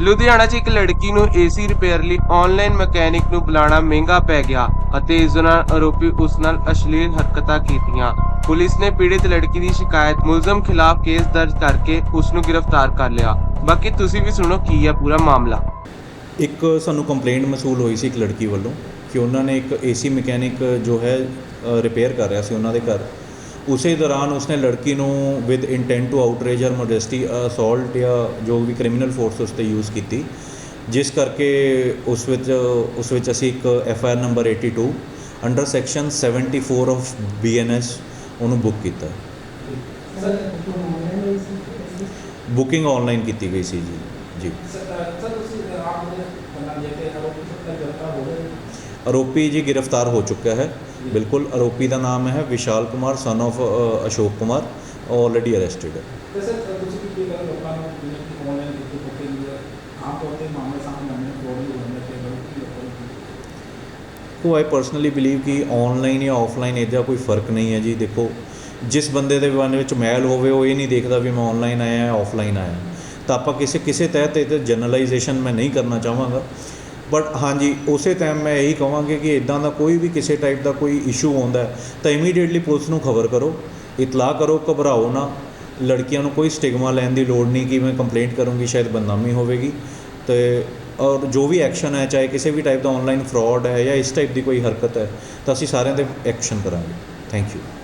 ਲੁਧਿਆਣਾ 'ਚ ਇੱਕ ਲੜਕੀ ਨੂੰ ਏਸੀ ਰਿਪੇਅਰ ਲਈ ਆਨਲਾਈਨ ਮਕੈਨਿਕ ਨੂੰ ਬੁਲਾਉਣਾ ਮਹਿੰਗਾ ਪੈ ਗਿਆ ਅਤੇ ਇਸ ਦੌਰਾਨ ਆਰੋਪੀ ਉਸ ਨਾਲ ਅਸ਼ਲੀਲ ਹਰਕਤਾਂ ਕੀਤੀਆਂ। ਪੁਲਿਸ ਨੇ ਪੀੜਿਤ ਲੜਕੀ ਦੀ ਸ਼ਿਕਾਇਤ ਮੁਲਜ਼ਮ ਖਿਲਾਫ ਕੇਸ ਦਰਜ ਕਰਕੇ ਉਸ ਨੂੰ ਗ੍ਰਿਫਤਾਰ ਕਰ ਲਿਆ। ਬਾਕੀ ਤੁਸੀਂ ਵੀ ਸੁਣੋ ਕੀ ਹੈ ਪੂਰਾ ਮਾਮਲਾ। ਇੱਕ ਸਾਨੂੰ ਕੰਪਲੇਂਟ ਮਸੂਲ ਹੋਈ ਸੀ ਇੱਕ ਲੜਕੀ ਵੱਲੋਂ ਕਿ ਉਹਨਾਂ ਨੇ ਇੱਕ ਏਸੀ ਮਕੈਨਿਕ ਜੋ ਹੈ ਰਿਪੇਅਰ ਕਰ ਰਿਹਾ ਸੀ ਉਹਨਾਂ ਦੇ ਘਰ। ਉਸੇ ਦੌਰਾਨ ਉਸਨੇ ਲੜਕੀ ਨੂੰ with intent to outrage her modesty assault ਜਾਂ ਜੋ ਵੀ ਕ੍ਰਿਮੀਨਲ ਫੋਰਸ ਉਸ ਤੇ ਯੂਜ਼ ਕੀਤੀ ਜਿਸ ਕਰਕੇ ਉਸ ਵਿੱਚ ਉਸ ਵਿੱਚ ਅਸੀਂ ਇੱਕ F I R number 82 under section 74 of BNS ਉਹਨੂੰ ਬੁੱਕ ਕੀਤਾ। ਬੁਕਿੰਗ ਆਨਲਾਈਨ ਕੀਤੀ ਗਈ ਸੀ ਜੀ ਜੀ। ਆਰੋਪੀ ਜੀ ਗ੍ਰਿਫਤਾਰ ਹੋ ਚੁੱਕਾ ਹੈ। ਬਿਲਕੁਲ ਆਰੋਪੀ ਦਾ ਨਾਮ ਹੈ Vishal Kumar son of Ashok Kumar already arrested ਹੈ। ਤੇ ਆਈ ਪਰਸਨਲੀ ਬਲੀਵ ਕਿ ਆਨਲਾਈਨ ਜਾਂ ਆਫਲਾਈਨ ਇਹਦਾ ਕੋਈ ਫ਼ਰਕ ਨਹੀਂ ਹੈ ਜੀ। ਦੇਖੋ ਜਿਸ ਬੰਦੇ ਦੇ ਮਨ ਵਿੱਚ ਮੈਲ ਹੋਵੇ ਉਹ ਇਹ ਨਹੀਂ ਦੇਖਦਾ ਵੀ ਮੈਂ ਆਨਲਾਈਨ ਆਇਆ ਜਾਂ ਆਫਲਾਈਨ ਆਇਆ। ਤਾਂ ਆਪਾਂ ਕਿਸੇ ਕਿਸੇ ਤਹਿਤ ਇਹ ਜਨਰਲਾਈਜੇਸ਼ਨ ਮੈਂ ਨਹੀਂ ਕਰਨਾ ਚਾਹਾਂਗਾ। ਬਟ ਹਾਂਜੀ, ਉਸੇ ਟਾਈਮ ਮੈਂ ਇਹੀ ਕਹਾਂਗਾ ਕਿ ਇਦਾਂ ਦਾ ਕੋਈ ਵੀ ਕਿਸੇ ਟਾਈਪ ਦਾ ਕੋਈ ਇਸ਼ੂ ਆਉਂਦਾ ਤਾਂ ਇਮੀਡੀਏਟਲੀ ਪੁਲਿਸ ਨੂੰ ਖਬਰ ਕਰੋ, ਇਤਲਾਹ ਕਰੋ, ਘਬਰਾਓ ਨਾ। ਲੜਕੀਆਂ ਨੂੰ ਕੋਈ ਸਟਿਗਮਾ ਲੈਣ ਦੀ ਲੋੜ ਨਹੀਂ ਕਿ ਮੈਂ ਕੰਪਲੇਂਟ ਕਰੂੰਗੀ, ਸ਼ਾਇਦ ਬਦਨਾਮੀ ਹੋਵੇਗੀ। ਤੇ ਔਰ ਜੋ ਵੀ ਐਕਸ਼ਨ ਹੈ, ਚਾਹੇ ਕਿਸੇ ਵੀ ਟਾਈਪ ਦਾ ਆਨਲਾਈਨ ਫਰਾਡ ਹੈ ਜਾਂ ਇਸ ਟਾਈਪ ਦੀ ਕੋਈ ਹਰਕਤ ਹੈ, ਤਾਂ ਅਸੀਂ ਸਾਰਿਆਂ ਤੇ ਐਕਸ਼ਨ ਕਰਾਂਗੇ। Thank you